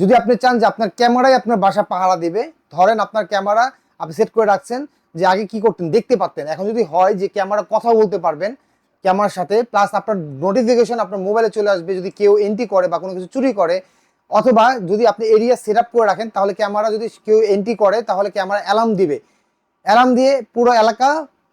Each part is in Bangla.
যদি আপনি চান যে আপনার ক্যামেরাই আপনার বাসা পাহারা দিবে ধরেন আপনার ক্যামেরা আপনি সেট করে রাখছেন যে আগে কি করতেন দেখতে পারতেন। এখন যদি হয় যে ক্যামেরা কথা বলতে পারবেন ক্যামেরার সাথে প্লাস আপনার নোটিফিকেশন আপনার মোবাইলে চলে আসবে যদি কেউ এন্ট্রি করে বা কোনো কিছু চুরি করে অথবা যদি আপনি এরিয়া সেট আপ করে রাখেন তাহলে ক্যামেরা যদি কেউ এন্ট্রি করে তাহলে ক্যামেরা অ্যালার্ম দিবে। অ্যালার্ম দিয়ে পুরো এলাকা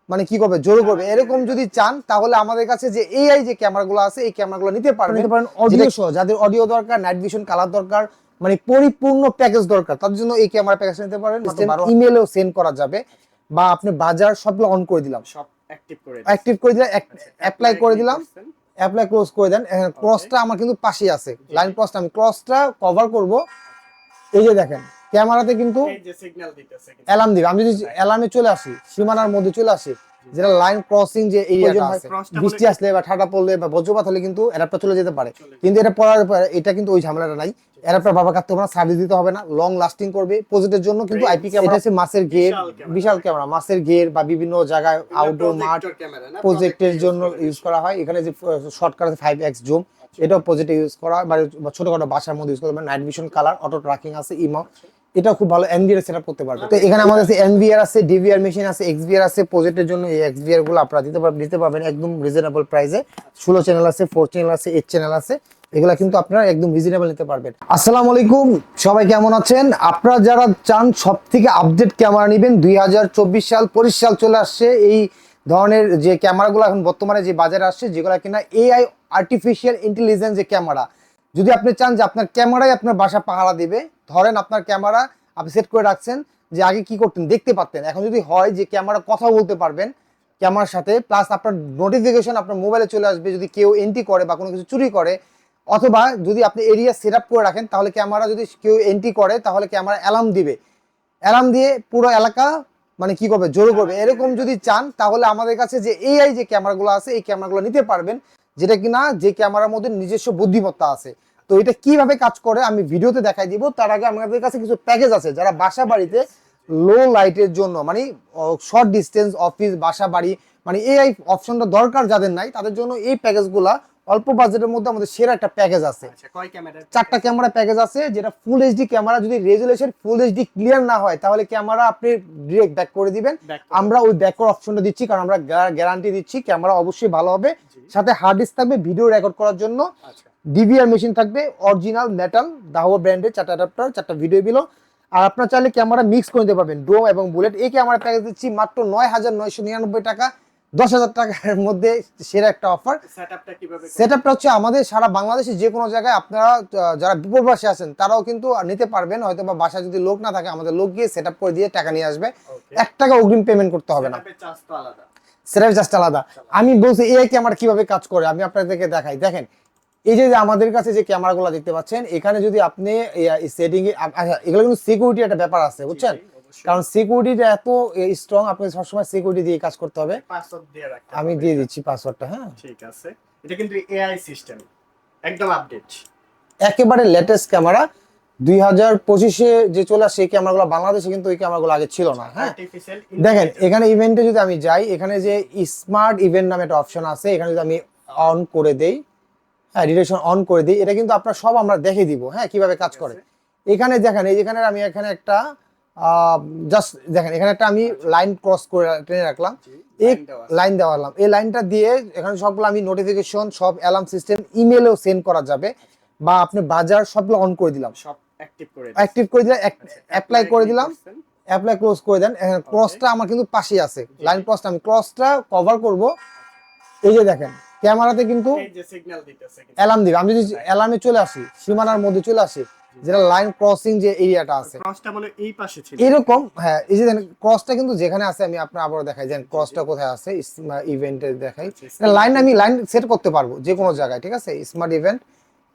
মানে কি করবে জোর করবে। এরকম যদি চান তাহলে আমাদের কাছে যে এআই যে ক্যামেরাগুলো আছে এই ক্যামেরাগুলো নিতে পারবেন। অডিও সহ। যাদের অডিও দরকার নাইট ভিশন কালার দরকার মানে পরিপূর্ণ প্যাকেজ দরকার। তার জন্য এই ক্যামেরা প্যাকেজ নিতে পারেন ইমেলও সেন্ড করা যাবে বা আপনি বাজার সবগুলো অন করে দিলাম। সব অ্যাক্টিভ করে অ্যাক্টিভ করে দিলাম অ্যাপ্লাই করে দিলাম অ্যাপ্লাই ক্লোজ করে দেন। ক্রসটা আমার কিন্তু পাশেই আছে। লাইন ক্রসটা আমি ক্রসটা কভার করব। এই যে দেখেন ক্যামেরাতে কিন্তু এই যে সিগন্যাল দিতেছে কিন্তু। অ্যালার্ম দিবে। আমি যদি অ্যালার্মে চলে আসি সীমানার মধ্যে চলে আসি যেটা লাইন ক্রসিং যে এরিয়াটা আছে বৃষ্টি আসলে বা ঠান্ডা পড়লে বা বজ্রপাত হলে কিন্তু অ্যাডাপ্টার চলে যেতে পারে। কিন্তু এটা পড়ার পরে এটা কিন্তু ওই ঝামেলাটা নাই। অ্যাডাপ্টার বাবা কাটতে হবে না সার্ভিস দিতে হবে না লং লাস্টিং করবে। প্রজেক্টের জন্য কিন্তু আইপি ক্যামেরা আছে মাছের গের বিশাল বিশাল ক্যামেরা মাছের গের বা বিভিন্ন জায়গায় আউটডোর মাঠ প্রজেক্টের জন্য ইউজ করা হয়। এখানে যে শর্টকাট আছে ফাইভ এক্স জুম এটাও প্রজেক্টে ইউজ করা বা বা ছোটখাটো বাসার মধ্যে ইউজ করতে night vision colour auto tracking আছে ইমো এটাও খুব ভালো এনভিআর সেটআপ করতে পারবে। তো এখানে আমাদের কাছে এনভিআর আছে ডিভিআর মেশিন আছে এক্সভিআর আছে প্রজেক্টের জন্য এই এক্সভিআরগুলো আপনারা দিতে পারবেন দিতে পারবেন একদম রিজনেবল প্রাইসে ষোলো চ্যানেল আছে ফোর চ্যানেল আছে এইট চ্যানেল আছে এগুলা কিন্তু আপনারা একদম রিজনেবল নিতে পারবেন। আসসালামু আলাইকুম সবাই কেমন আছেন? আপনারা যারা চান সব থেকে আপডেট ক্যামেরা নেবেন দুই হাজার চব্বিশ সাল পঁচিশ সাল চলে আসছে এই ধরনের যে ক্যামেরাগুলো এখন বর্তমানে যে বাজারে আসছে যেগুলো কিনা এআই আর্টিফিশিয়াল ইন্টেলিজেন্স যে ক্যামেরা যদি আপনি চান যে আপনার ক্যামেরাই আপনার বাসা পাহারা দিবে, ধরেন আপনার ক্যামেরা আপনি সেট করে রাখছেন যে আগে কি করতেন, দেখতে পারতেন। এখন যদি হয় যে ক্যামেরা কথা বলতে পারবেন, ক্যামেরার সাথে প্লাস আপনার নোটিফিকেশন আপনার মোবাইলে চলে আসবে, যদি কেউ এন্ট্রি করে বা কোনো কিছু চুরি করে, অথবা যদি আপনি এরিয়া সেট করে রাখেন, তাহলে ক্যামেরা যদি কেউ এন্ট্রি করে, তাহলে ক্যামেরা অ্যালার্ম দিবে। অ্যালার্ম দিয়ে পুরো এলাকা মানে কি করবে? জোর করবে। এরকম যদি চান, তাহলে আমাদের কাছে যে এআই যে ক্যামেরাগুলো আছে, এই ক্যামেরাগুলো নিতে পারবেন। যেটা কিনা যে ক্যামেরার মধ্যে নিজস্ব বুদ্ধিমত্তা আছে। তো এটা কীভাবে কাজ করে আমি ভিডিওতে দেখাই দিব। তার আগে আমাদের কাছে কিছু প্যাকেজ আছে যারা বাসা বাড়িতে লো লাইটের জন্য মানে শর্ট ডিস্টেন্স অফিস বাসা বাড়ি মানে এই অপশনটা দরকার যাদের নাই, তাদের জন্য এই প্যাকেজগুলা অল্প বাজেটের মধ্যে আমাদের সেরা একটা প্যাকেজ আছে। আচ্ছা চারটা ক্যামেরা প্যাকেজ আছে যেটা ফুল এইচডি ক্যামেরা যদি রেজুলেশন ফুল এইচডি ক্লিয়ার না হয় তাহলে ক্যামেরা আপনি ডিরেক্ট ব্যাক করে দিবেন। আমরা ওই ব্যাক করার অপশনটা দিচ্ছি কারণ আমরা গ্যারান্টি দিচ্ছি ক্যামেরা অবশ্যই ভালো হবে। সাথে হার্ড ডিস্ক থাকবে ভিডিও রেকর্ড করার জন্য। আচ্ছা। ডিভিআর মেশিন থাকবে অরিজিনাল মেটাল দাহো ব্র্যান্ডের চারটা অ্যাডাপ্টার চারটা ভিডিও বিলো আর আপনার চাইলে ক্যামেরা মিক্স করে নিতে পারবেন ড্রোম এবং বুলেট এই ক্যামেরা প্যাকেজ দিচ্ছি মাত্র নয় হাজার নয়শো নিরানব্বই টাকা। দশ হাজার টাকার মধ্যে সেরা একটা অফার করবেন? সেটআপটা হচ্ছে আমাদের সারা বাংলাদেশে যে কোনো জায়গায় আপনারা যারা বিপদবাসী আছেন তারাও কিন্তু নিতে পারবেন। হয়তো বা বাসায় যদি লোক না থাকে আমাদের লোক গিয়ে সেটআপ করে দিয়ে টাকা নিয়ে আসবে. এক টাকা অগ্রিম পেমেন্ট করতে হবে না। আলাদা। জাস্ট আলাদা। আমি বলছি এই ক্যামেরা কীভাবে কাজ করে আমি আপনাদেরকে দেখাই। দেখেন এই যে আমাদের কাছে যে ক্যামেরাগুলো দেখতে পাচ্ছেন এখানে যদি আপনি সেটিং আচ্ছা এগুলো কিন্তু সিকিউরিটি একটা ব্যাপার আছে বুঝছেন। কারণ সিকিউরিটিটা এত স্ট্রং আপনি সবসময় সিকিউরিটি দিয়ে কাজ করতে হবে। পাসওয়ার্ড দিয়ে রাখতে আমি দিয়ে দিচ্ছি পাসওয়ার্ডটা হ্যাঁ। ঠিক আছে। এটা কিন্তু এআই সিস্টেম একদম আপডেট একেবারে লেটেস্ট ক্যামেরা দুই হাজার পঁচিশে যে চলে আসে এই ক্যামেরাগুলো বাংলাদেশে কিন্তু ওই ক্যামেরাগুলো আগে ছিল না হ্যাঁ। দেখেন এখানে ইভেন্টে যদি আমি যাই এখানে যে স্মার্ট ইভেন্ট নামে একটা অপশন আছে এখানে যদি আমি অন করে দেই হ্যাঁ ডিরেকশন অন করে দিই এটা কিন্তু আপনার সব আমরা দেখে দিব হ্যাঁ কীভাবে কাজ করে। এখানে দেখেন এই যেখানে আমি এখানে একটা জাস্ট দেখেন এখানে একটা আমি লাইন ক্রস করে টেনে রাখলাম। এই। লাইন দেওয়ালাম এই লাইনটা দিয়ে এখানে সবগুলো আমি নোটিফিকেশন সব অ্যালার্ম সিস্টেম ইমেলও সেন্ড করা যাবে বা আপনি বাজার সবগুলো অন করে দিলাম। সব অ্যাক্টিভ করে অ্যাক্টিভ করে দিলাম আচ্ছা, অ্যাপ্লাই করে দিলাম। অ্যাপ্লাই ক্লোজ করে দেন। ক্রসটা আমার কিন্তু পাশেই আছে। লাইন ক্রসটা আমি ক্রসটা কভার করব। এই যে দেখেন ক্যামেরাতে কিন্তু। অ্যালার্ম দিবে। আমি যদি অ্যালার্মে চলে আসি সীমানার মধ্যে চলে আসি যেটা লাইন ক্রসিং যে এরিয়াটা আছে। ক্রসটা বলে এই পাশে ছিল। এরকম হ্যাঁ এই যে দেখেন ক্রসটা কিন্তু যেখানে আছে আমি আপনার আবারও দেখাই যেন ক্রসটা কোথায় আছে ইভেন্টে দেখাই। লাইন আমি লাইন সেট করতে পারব যে কোনো জায়গায় ঠিক আছে? স্মার্ট ইভেন্ট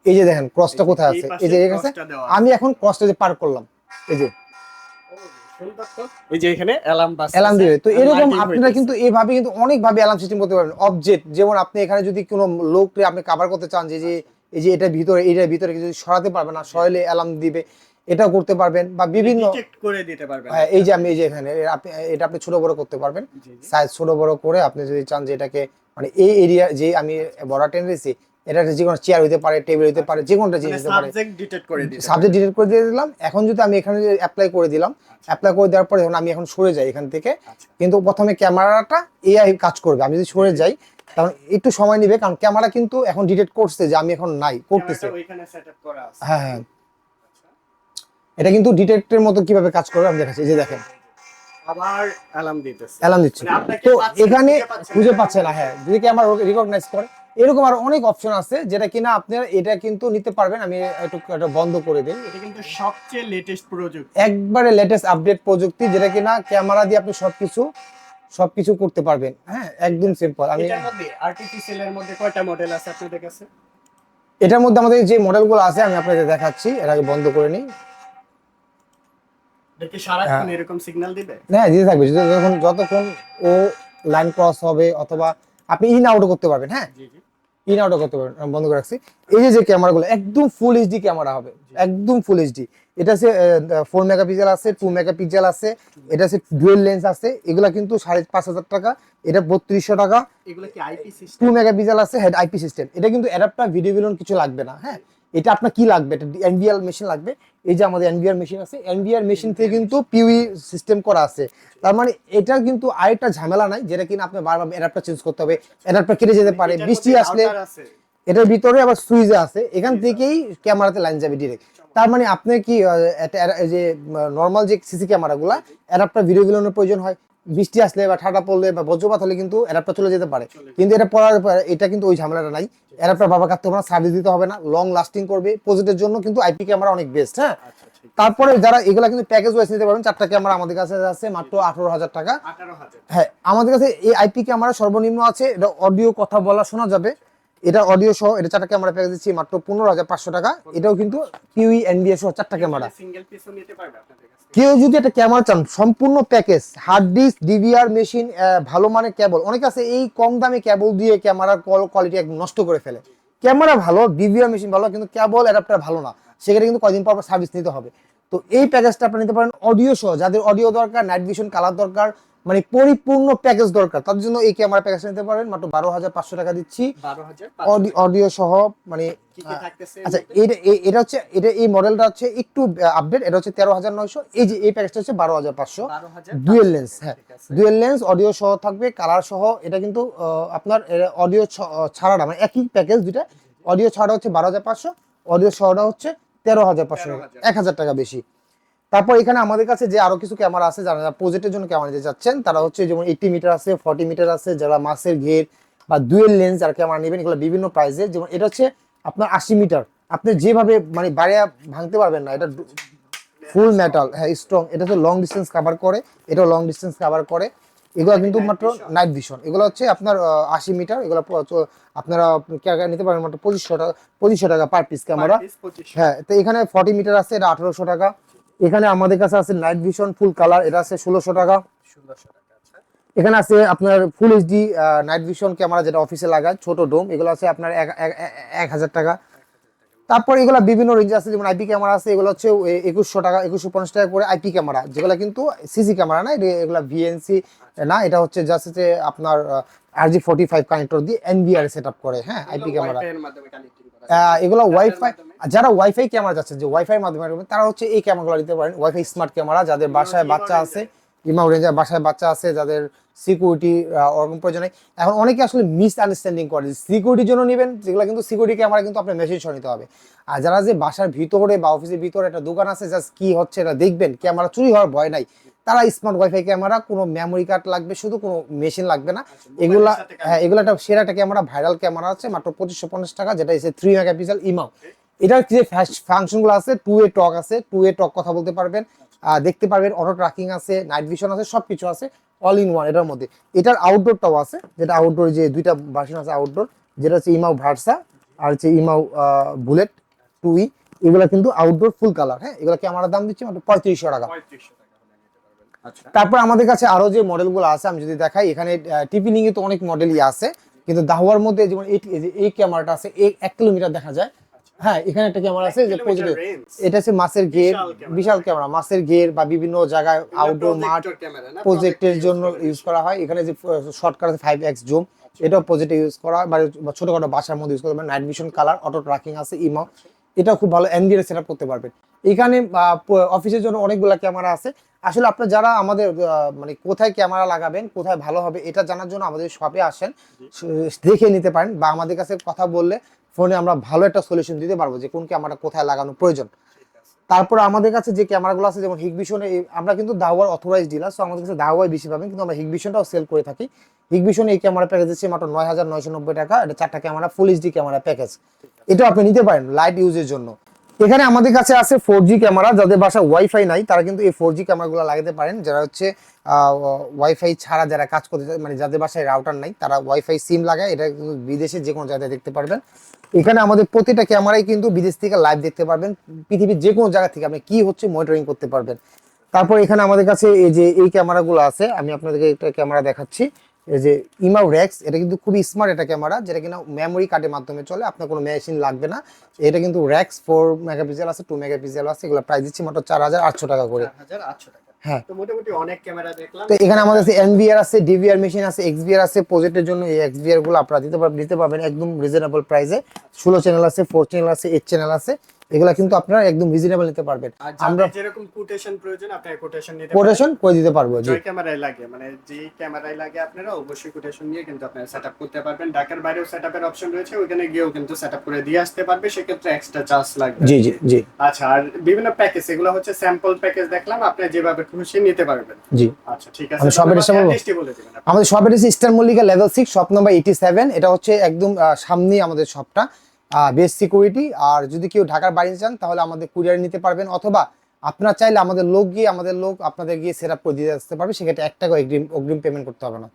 এই যে দেখেন ক্রসটা কোথায় আছে? এই যে এখানে আমি এখন ক্রসটা যে পার করলাম এই যে। সুন্দর যে এখানে অ্যালার্ম অ্যালার্ম দিবে। তো এরকম আপনারা কিন্তু এইভাবে কিন্তু অনেক ভাবে অ্যালার্ম সিস্টেম করতে পারবেন। অবজেক্ট যেমন আপনি এখানে যদি কোনো লোককে আপনি কভার করতে চান যে যে এই যে এটা ভিতরে এটার ভিতরে যদি সরাতে পারবে না সরালে অ্যালার্ম দিবে এটাও করতে পারবেন বা বিভিন্ন ডিটেক্ট করে দিতে পারবেন। হ্যাঁ, এই যে আমি এই যে এখানে আপনি এটা আপনি ছোট বড় করতে পারবেন। সাইজ ছোট বড় করে আপনি যদি চান যে এটাকে মানে এই এরিয়া যে আমি বড় টেনে দিয়েছি এটা যে কোনো চেয়ার হইতে পারে টেবিল হইতে পারে যে কোনোটা জিনিস মানে হতে পারে। সাবজেক্ট ডিটেক্ট করে দিতে সাবজেক্ট ডিলিট করে দিয়ে দিলাম। এখন যদি আমি এখানে অ্যাপ্লাই করে দিলাম অ্যাপ্লাই করে দেওয়ার পরে যখন আমি এখন সরে যাই এখান থেকে। আচ্ছা। কিন্তু প্রথমে ক্যামেরাটা এআই কাজ করবে। আমি যদি সরে যাই তখন একটু সময় নেবে কারণ ক্যামেরা কিন্তু এখন ডিটেক্ট করছে যে আমি এখন নাই করতেছে। হ্যাঁ হ্যাঁ। এটা কিন্তু ডিটেক্টের মতো কীভাবে কাজ করবে আমি দেখাচ্ছি এই যে দেখেন। আবার অ্যালার্ম দিতেছে। অ্যালার্ম দিচ্ছি। মানে তো এখানে খুঁজে পাচ্ছে না। হ্যাঁ। যদি ক্যামেরা রিকগনাইজ করে এরকম আর অনেক অপশন আছে যেটা কিনা আপনার এটা কিন্তু নিতে পারবেন। আমি একটু এটা বন্ধ করে দিই। এটা কিন্তু সবচেয়ে লেটেস্ট প্রযুক্তি। একবারে লেটেস্ট আপডেট প্রযুক্তি যেটা কিনা ক্যামেরা দিয়ে আপনি সবকিছু সবকিছু করতে পারবেন। হ্যাঁ একদম সিম্পল আমি এটার মধ্যে আর্টিফিশিয়াল এর মধ্যে কয়টা মডেল আছে আপনাদের কাছে? এটার মধ্যে আমাদের যে মডেলগুলো আছে আমি আপনাদের দেখাচ্ছি। এর আগে বন্ধ করে নিই। দেখি সারাক্ষণ হ্যাঁ। এরকম সিগন্যাল দিবে? হ্যাঁ দিতে থাকবে। যখন যতক্ষণ ও লাইন ক্রস হবে অথবা আপনি ইন আউট করতে পারবেন হ্যাঁ? জি জি। ইন আউটও করতে পারবেন বন্ধ করে রাখছি। এই যে যে ক্যামেরাগুলো একদম ফুল এইচডি ক্যামেরা হবে। একদম ফুল এইচডি এটা আছে ফোর মেগাপিক্সেল আছে টু মেগাপিক্সেল আছে এটা আছে ডুয়েল লেন্স আছে এগুলো কিন্তু সাড়ে পাঁচ হাজার টাকা এটা বত্রিশশো টাকা। এগুলো কি আইপি সিস্টেম টু মেগাপিক্সেল আছে হেড আইপি সিস্টেম এটা কিন্তু অ্যাডাপ্টার ভিডিও বিলন কিছু লাগবে না হ্যাঁ? এটা আপনার কি লাগবে? এটা এনভিআর মেশিন লাগবে। এই যে আমাদের এনভিআর মেশিন আছে এনভিআর মেশিন থেকে কিন্তু পিউই সিস্টেম করা আছে। তার মানে এটা কিন্তু আরেকটা ঝামেলা নাই যেটা কিনা আপনি বারবার অ্যাডাপ্টার চেঞ্জ করতে হবে অ্যাডাপ্টার কেটে যেতে পারে বৃষ্টি আসলে এটার ভিতরে আবার সুইচে আছে এখান থেকেই ক্যামেরাতে লাইন যাবে ডিরেক্ট তার মানে আপনি কি যে নর্মাল যে সিসি ক্যামেরাগুলা অ্যাডাপ্টার ভিডিও বিলনের প্রয়োজন হয়। বৃষ্টি আসলে বা ঠান্ডা পড়লে বা বজ্রপাত হলে কিন্তু অ্যাডাপ্টার চলে যেতে পারে। কিন্তু এটা পড়ার পর এটা কিন্তু ওই ঝামেলাটা নাই। অ্যাডাপ্টার বাবা কাটতে হবে না সার্ভিস দিতে হবে না লং লাস্টিং করবে। প্রজেক্টের জন্য কিন্তু আইপি ক্যামেরা অনেক বেস্ট হ্যাঁ? আচ্ছা তারপরে যারা এগুলা কিন্তু প্যাকেজ ওয়াইজ নিতে পারবেন চারটা ক্যামেরা আমাদের কাছে আছে মাত্র আঠারো হাজার টাকা। হ্যাঁ আমাদের কাছে এই আইপি ক্যামেরা সর্বনিম্ন আছে এটা অডিও কথা বলা শোনা যাবে। এটা অডিও সহ এটা চারটা ক্যামেরা প্যাকেজ দিচ্ছি মাত্র পনেরো হাজার পাঁচশো টাকা। এটাও কিন্তু পিউই এনবিএস সহ চারটা ক্যামেরা কেউ যদি একটা ক্যামেরা চান সম্পূর্ণ package hard disk DVR machine ভালো মানের কেবল অনেকে আছে এই কম দামে কেবল দিয়ে ক্যামেরার কোয়ালিটি একদম নষ্ট করে ফেলে। ক্যামেরা ভালো ডিভিআর মেশিন ভালো কিন্তু কেবল অ্যাডাপ্টার ভালো না। সেখানে কিন্তু কয়দিন পর সার্ভিস নিতে হবে। তো এই প্যাকেজটা আপনি নিতে পারেন অডিও সহ যাদের অডিও দরকার নাইট ভিশন কালার দরকার মানে পরিপূর্ণ প্যাকেজ দরকার। তার জন্য এই ক্যামেরা প্যাকেজ নিতে পারেন। মাত্র বারো হাজার পাঁচশো টাকা দিচ্ছি। অডিও সহ মানে আচ্ছা এটা এটা হচ্ছে এটা এই মডেলটা হচ্ছে একটু আপডেট এটা হচ্ছে তেরো হাজার নয়শো। এই যে এই প্যাকেজটা হচ্ছে বারো হাজার পাঁচশো। ডুয়েল লেন্স হ্যাঁ। ডুয়েল লেন্স অডিও সহ থাকবে কালার সহ। এটা কিন্তু আপনার অডিও ছাড়াটা মানে একই প্যাকেজ দুটা অডিও ছাড়া হচ্ছে বারো হাজার পাঁচশো। অডিও সহটা হচ্ছে তেরো হাজার পাঁচশো। টাকা এক হাজার টাকা বেশি। তারপর এখানে আমাদের কাছে যে আরও কিছু ক্যামেরা আছে যারা প্রজেক্টের জন্য ক্যামেরা নিতে যাচ্ছেন তারা হচ্ছে যেমন এইটি মিটার আছে ফর্টি মিটার আছে যারা মাসের ঘের বা ডুয়েল লেন্স যারা ক্যামেরা নেবেন এগুলো বিভিন্ন প্রাইসে যেমন এটা হচ্ছে আপনার আশি মিটার আপনি যেভাবে মানে বাইরে ভাঙতে পারবেন না এটা ফুল মেটাল হ্যাঁ স্ট্রং এটা তো লং ডিস্টেন্স কভার করে এটাও লং ডিস্টেন্স কভার করে। এগুলো কিন্তু মাত্র নাইট ভিশন এগুলো হচ্ছে আপনার আশি মিটার এগুলো আপনারা ক্যামেরা নিতে পারেন মাত্র পঁচিশশো টাকা পঁচিশশো টাকা পার পিস ক্যামেরা হ্যাঁ তো এখানে ফর্টি মিটার আছে এটা আঠারোশো টাকা। এখানে আমাদের কাছে আছে নাইট ভিশন ফুল কালার এটা আছে ষোলোশো টাকা। আচ্ছা। এখানে আছে আপনার full HD night vision camera যেটা অফিসে লাগায় ছোট ডোম এগুলো আছে আপনার এক- হাজার টাকা। তারপর এগুলো বিভিন্ন রেঞ্জ আছে যেমন আইপি ক্যামেরা আছে এগুলো হচ্ছে একুশশো টাকা একুশশো পঞ্চাশ টাকা করে আইপি ক্যামেরা যেগুলো কিন্তু সিসি ক্যামেরা না এটা- এগুলো ভিএনসি না এটা হচ্ছে জাস্ট হচ্ছে আপনার R J forty five connector দিয়ে এনবিআর সেট আপ করে হ্যাঁ আইপি ক্যামেরা এগুলো ওয়াইফাই যারা ওয়াইফাই ক্যামেরা যাচ্ছে যে ওয়াইফাই মাধ্যমে তারা হচ্ছে এই ক্যামেরাগুলো নিতে পারেন। ওয়াইফাই স্মার্ট ক্যামেরা যাদের বাসায় বাচ্চা আছে। ইমা রেঞ্জের বাসায় বাচ্চা আছে যাদের সিকিউরিটি ওরকম প্রয়োজন এখন অনেকে আসলে মিস আন্ডারস্ট্যান্ডিং করে সিকিউরিটির জন্য নেবেন যেগুলো কিন্তু সিকিউরিটি ক্যামেরা কিন্তু আপনার মেশিন সহ নিতে হবে। আর যারা যে বাসার ভিতরে বা অফিসের ভিতরে একটা দোকান আছে জাস্ট কি হচ্ছে এটা দেখবেন ক্যামেরা চুরি হওয়ার ভয় নাই। তারা স্মার্ট ওয়াইফাই ক্যামেরা কোনো মেমোরি কার্ড লাগবে শুধু কোনো মেশিন লাগবে না। মোবাইলের এগুলা হ্যাঁ এগুলো একটা সেরা একটা ক্যামেরা ভাইরাল ক্যামেরা আছে মাত্র পঁচিশশো পঞ্চাশ টাকা যেটা এসে থ্রি মেগাপিক্সেল ইমাও এটার যে ফাংশনগুলো আছে টু এ টক আছে টু এ টক কথা বলতে পারবেন। আহ, দেখতে পারবেন অটো ট্র্যাকিং আছে নাইট ভিশন আছে সব কিছু আছে অল ইন ওয়ান এটার মধ্যে। এটার আউটডোরটাও আছে যেটা আউটডোর যে দুইটা ভার্সন আছে আউটডোর যেটা হচ্ছে ইমাও ভার্সা আর হচ্ছে ইমাও বুলেট টু ই এগুলো কিন্তু আউটডোর ফুল কালার হ্যাঁ? এগুলো ক্যামেরার দাম দিচ্ছে মাত্র পঁয়ত্রিশশো টাকা পঁয়ত্রিশশো টাকা হলে নিতে পারবেন আচ্ছা তারপর আমাদের কাছে আরও যে মডেলগুলো আছে আমি যদি দেখাই এখানে টিপিনিং এ তো অনেক মডেলই আছে কিন্তু দাহুয়ার মধ্যে যেমন এই এই যে এই ক্যামেরাটা আছে এই এক কিলোমিটার দেখা যায়। হ্যাঁ এখানে একটা ক্যামেরা আছে যে পজিটিভ এটা হচ্ছে মাছের গের বিশাল ক্যামেরা মাছের গের বা বিভিন্ন জায়গায় আউটডোর মাঠ প্রজেক্টের জন্য ইউজ করা। হয়। এখানে যে শর্টকাট আছে ফাইভ এক্স জুম এটাও পজিটিভ ইউজ করা বা ছোটখাটো বাসার মধ্যে ইউজ পারবেন night vision colour auto tracking আছে ইমো এটাও খুব ভালো এনডিআর সেটআপ করতে পারবেন। এখানে অফিসের জন্য অনেকগুলো ক্যামেরা আছে। আসলে আপনার যারা আমাদের মানে কোথায় ক্যামেরা লাগাবেন কোথায় ভালো হবে এটা জানার জন্য আমাদের শপে আসেন। দেখে নিতে পারেন বা আমাদের কাছে কথা বললে ফোনে আমরা ভালো একটা সলিউশন দিতে পারব যে কোন ক্যামেরা কোথায় লাগানো প্রয়োজন। তারপর আমাদের কাছে যে ক্যামেরাগুলো আছে যেমন হিগভিশনে আমরা কিন্তু দাওয়ার অথরাইজ ডিলার সো আমাদের কাছে দাওয়াই বেশি পাবেন কিন্তু আমরা হিগভিশনটাও সেল করে থাকি। হিগভিশনে এই ক্যামেরা প্যাকেজ দিচ্ছে মাত্র নয় হাজার নয়শো নব্বই টাকা এটা চারটা camera full HD camera package এটাও আপনি নিতে পারেন লাইট ইউজের জন্য। এখানে আমাদের কাছে আছে ফোর জি ক্যামেরা যাদের বাসায় ওয়াইফাই নাই, তারা কিন্তু এই ফোর জি ক্যামেরাগুলো লাগাতে পারেন। যারা হচ্ছে ওয়াইফাই ছাড়া যারা কাজ করতে মানে যাদের বাসায় রাউটার নাই, তারা ওয়াইফাই সিম লাগায়। এটা বিদেশে যে কোনো জায়গায় দেখতে পারবেন। এখানে আমাদের প্রতিটা ক্যামেরাই কিন্তু বিদেশ থেকে লাইভ দেখতে পারবেন। পৃথিবীর যে কোনো জায়গা থেকে আপনি কি হচ্ছে মনিটরিং করতে পারবেন। তারপর এখানে আমাদের কাছে এই যে, এই ক্যামেরাগুলো আছে, আমি আপনাদেরকে একটা ক্যামেরা দেখাচ্ছি। যে ইমাউ রেক্স এটা কিন্তু খুবই স্মার্ট একটা ক্যামেরা যেটা কিনা মেমোরি কার্ডের মাধ্যমে চলে আপনার কোনো মেশিন লাগবে না। এটা কিন্তু রেক্স ফোর মেগাপিক্সেল আছে টু মেগাপিক্সেল আছে এগুলো প্রাইস দিচ্ছি মাত্র চার হাজার আটশো টাকা করে। হ্যাঁ। তো মোটামুটি অনেক ক্যামেরা দেখলাম। তো এখানে আমাদের কাছে এনভিআর আছে ডিভিআর মেশিন আছে এক্সভিআর আছে প্রজেক্টের জন্য এই এক্সভিআরগুলো আপনারা দিতে পারবেন দিতে পারবেন একদম রিজনেবল প্রাইসে ষোলো চ্যানেল আছে ফোর চ্যানেল আছে এইট চ্যানেল আছে। এগুলা কিন্তু আপনারা একদম রিজনেবল নিতে পারবেন। আমরা যেরকম কোটেশন প্রয়োজন আপনি কোটেশন নিতে কোটেশন করে দিতে পারব? যে ক্যামেরায় লাগে মানে যে ক্যামেরায় লাগে আপনারা অবশ্যই কোটেশন নিয়ে কিন্তু আপনারা সেটআপ করতে পারবেন। ঢাকার বাইরেও সেটআপের অপশন রয়েছে ওখানে গিয়েও কিন্তু সেটআপ করে দিয়ে আসতে পারবে সেক্ষেত্রে এক্সট্রা চার্জ লাগবে। জি জি জি। আচ্ছা আর বিভিন্ন প্যাকেজ এগুলো হচ্ছে স্যাম্পল প্যাকেজ দেখলাম আপনি যেভাবে খুশি নিতে পারবেন। জি। আচ্ছা ঠিক আছে। আমি সবের? অ্যাড্রেসটি বলে দিবেন আমাদের হচ্ছে Eastern Mallika level six shop number eighty seven এটা হচ্ছে একদম সামনেই আমাদের শপটা বেস্ট সিকিউরিটি আর যদি কেউ ঢাকার বাইরে চান তাহলে আমাদের কুরিয়ার নিতে পারবেন, অথবা আপনারা চাইলে আমাদের লোক গিয়ে, আমাদের লোক আপনাদের গিয়ে সেট আপ করে দিয়ে আসতে পারবে। সেক্ষেত্রে একটা অগ্রিম অগ্রিম পেমেন্ট করতে হবে না।